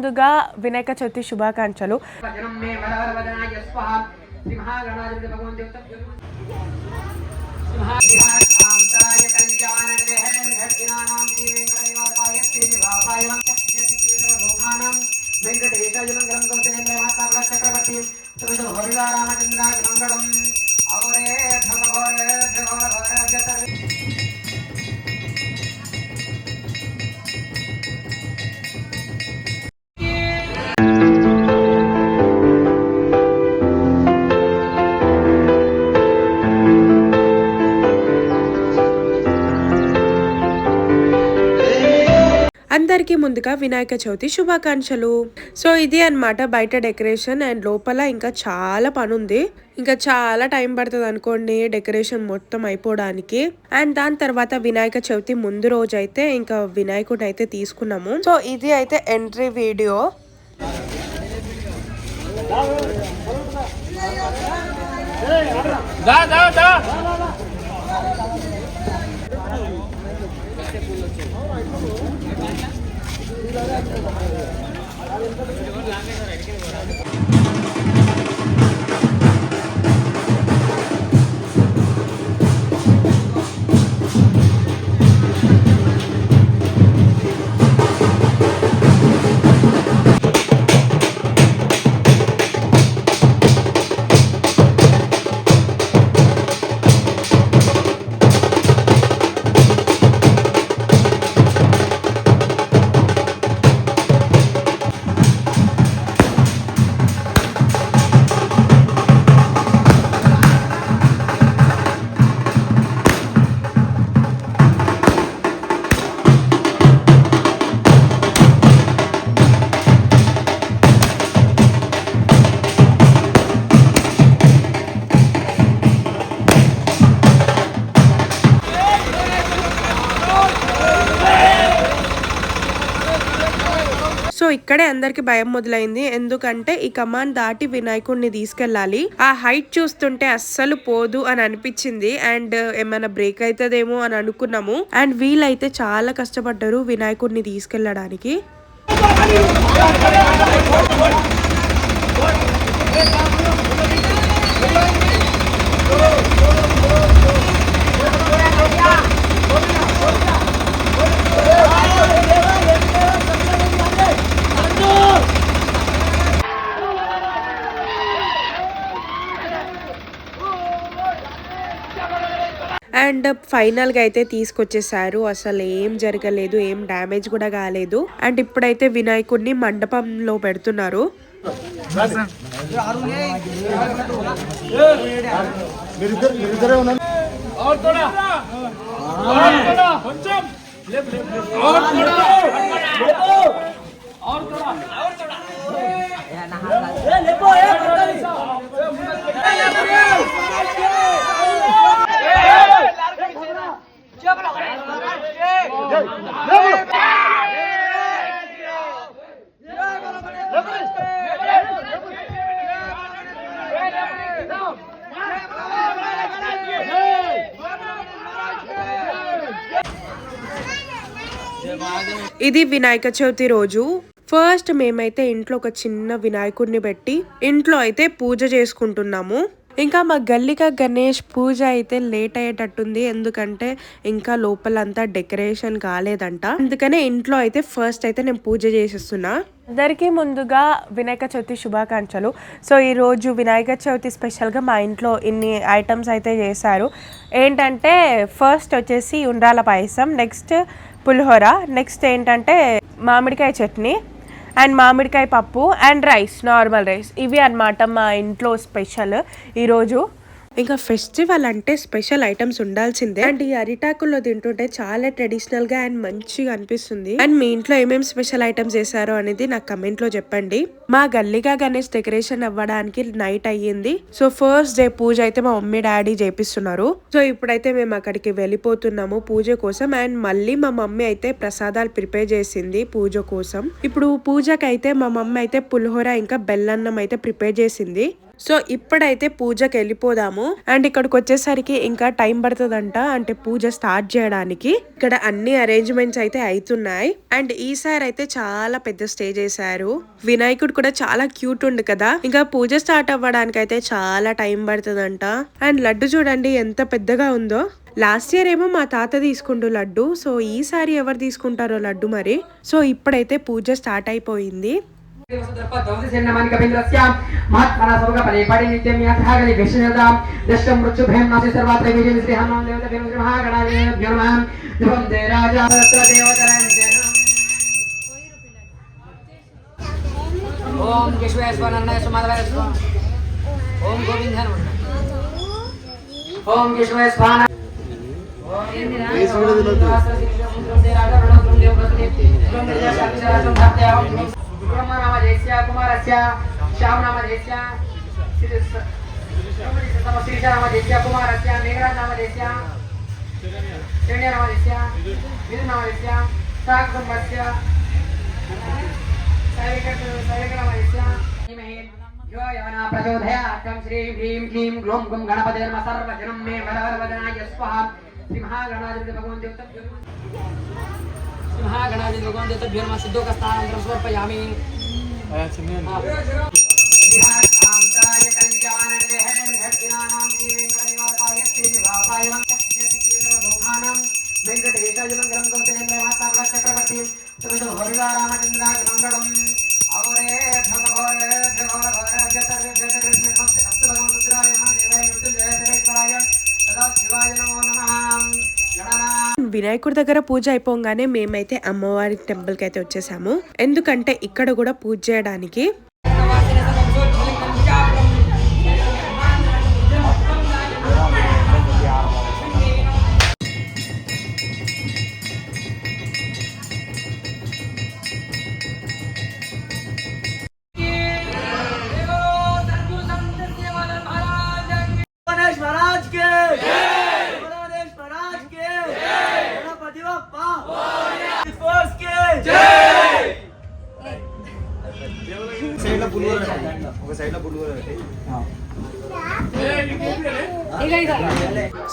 ముందుగా వినాయక చవితి శుభాకాంక్షలు. వచనం గ్రంథం చక్రవర్తి మంగళం అందరికీ ముందుగా వినాయక చవితి శుభాకాంక్షలు. సో ఇది అన్నమాట బయట డెకరేషన్ అండ్ లోపల ఇంకా చాలా పని ఉంది ఇంకా చాలా టైం పడుతుంది అనుకోండి డెకరేషన్ మొత్తం అయిపోవడానికి. అండ్ దాని తర్వాత వినాయక చవితి ముందు రోజు అయితే ఇంకా వినాయకుడిని అయితే తీసుకున్నాము. సో ఇది అయితే ఎంట్రీ వీడియో. So planes. ఇక్కడే అందరికి భయం మొదలైంది. ఎందుకంటే ఈ కమాండ్ దాటి వినాయకుడిని తీసుకెళ్ళాలి. ఆ హైట్ చూస్తుంటే అస్సలు పోదు అని అనిపించింది. అండ్ ఏమైనా బ్రేక్ అవుతుందేమో అని అనుకున్నాము. అండ్ వీళ్ళైతే చాలా కష్టపడ్డారు వినాయకుడిని తీసుకెళ్ళడానికి. అండ్ ఫైనల్గా అయితే తీసుకొచ్చేసారు. అసలు ఏం జరగలేదు ఏం డ్యామేజ్ కూడా కాలేదు. అండ్ ఇప్పుడైతే వినాయకుడిని మండపంలో పెడుతున్నారు. ఇది వినాయక చవితి రోజు. ఫస్ట్ మేమైతే ఇంట్లో ఒక చిన్న వినాయకుడిని పెట్టి ఇంట్లో అయితే పూజ చేసుకుంటున్నాము. ఇంకా మా గల్లిక గణేష్ పూజ అయితే లేట్ అయ్యేటట్టుంది. ఎందుకంటే ఇంకా లోపలంతా డెకరేషన్ కాలేదంట. అందుకనే ఇంట్లో అయితే ఫస్ట్ అయితే నేను పూజ చేసేస్తున్నా. అందరికీ ముందుగా వినాయక చవితి శుభాకాంక్షలు. సో ఈరోజు వినాయక చవితి స్పెషల్గా మా ఇంట్లో ఇన్ని ఐటమ్స్ అయితే చేశారు. ఏంటంటే ఫస్ట్ వచ్చేసి ఉండ్రాల పాయసం నెక్స్ట్ పులిహోర నెక్స్ట్ ఏంటంటే మామిడికాయ చట్నీ అండ్ మామిడికాయ పప్పు అండ్ రైస్ నార్మల్ రైస్. ఇవి అన్నమాట మా ఇంట్లో స్పెషల్. ఈరోజు ఇంకా ఫెస్టివల్ అంటే స్పెషల్ ఐటమ్స్ ఉండాల్సిందే. అండ్ ఈ అరిటాకుల్లో తింటుంటే చాలా ట్రెడిషనల్గా అండ్ మంచిగా అనిపిస్తుంది. అండ్ మీ ఇంట్లో ఏమేమి స్పెషల్ ఐటమ్స్ చేశారో అనేది నాకు కమెంట్లో చెప్పండి. మా గల్లీగా గణేష్ డెకరేషన్ అవ్వడానికి నైట్ అయ్యింది. సో ఫస్ట్ డే పూజ అయితే మా మమ్మీ డాడీ చేపిస్తున్నారు. సో ఇప్పుడైతే మేము అక్కడికి వెళ్ళిపోతున్నాము పూజ కోసం. అండ్ మళ్ళీ మా మమ్మీ అయితే ప్రసాదాలు ప్రిపేర్ చేసింది పూజ కోసం. ఇప్పుడు పూజకైతే మా మమ్మీ అయితే పులిహోర ఇంకా బెల్లన్నం అయితే ప్రిపేర్ చేసింది. సో ఇప్పుడైతే పూజకి వెళ్ళిపోదాము. అండ్ ఇక్కడికి వచ్చేసరికి ఇంకా టైం పడుతుందంట. అంటే పూజ స్టార్ట్ చేయడానికి. ఇక్కడ అన్ని అరేంజ్మెంట్స్ అయితే అవుతున్నాయి అండ్ ఈసారి అయితే చాలా పెద్ద స్టేజ్ వేసారు వినాయకుడు కూడా చాలా క్యూట్ ఉండు కదా. ఇంకా పూజ స్టార్ట్ అవ్వడానికి అయితే చాలా టైం పడుతుందంట. అండ్ లడ్డు చూడండి ఎంత పెద్దగా ఉందో. లాస్ట్ ఇయర్ ఏమో మా తాత తీసుకుంటూ లడ్డు. సో ఈసారి ఎవరు తీసుకుంటారో లడ్డు మరి. సో ఇప్పుడైతే పూజ స్టార్ట్ అయిపోయింది. महात्मना सौगपले पडि नित्यं याथागले विष्णुदा दष्टं मृत्युभयं नासि सर्वात्र विजय श्रीहनुं देवतेभ्यो महागणादेभ्यो नमः ध्रुवं दे राजा देवतरञ्जनम् ओम केशवेश्वरन्नय सुमाधवाय स्वाहा ओम गोविन्दाय नमः ओम केशवेश्वराय ब्रह्म नामधेयस्य कुमारस्य श्याम नामधेयस्य श्रीश नामधेयस्य कुमारस्य मेघराज नामधेयस्य शरण्य नामधेयस्य विदु नामधेयस्य साकुटुम्बस्य प्रचोदयाटं श्री ह्रीं क्लीं ग्लूं गुं गणपतिर्म सर्वजनं मे वरवरवदनाय स्वाहा। श्रीमहागणाधिपति भगवन्ति ಮಹಾಗಣಾಧಿ ಭಗವಂತ ತದ್ಭಿರ್ಮ ಸಿದ್ಧೋಕಸ್ಥಾನಂತರ ಸಮರ್ಪಯಾಮಿ चक्रवर्ती मंगलम अवरे धमोरे వినాయకుడి దగ్గర పూజ అయిపోగానే మేమైతే అమ్మవారి టెంపుల్కి అయితే వచ్చేసాము. ఎందుకంటే ఇక్కడ కూడా పూజ చేయడానికి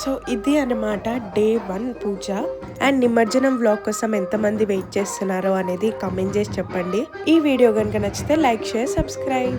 సో ఇది అన్నమాట డే వన్ పూజ. అండ్ నిమజ్జనం బ్లాగ్ కోసం ఎంతమంది వెయిట్ చేస్తున్నారో అనేది కామెంట్ చేసి చెప్పండి. ఈ వీడియో కనుక నచ్చితే లైక్ షేర్ సబ్స్క్రైబ్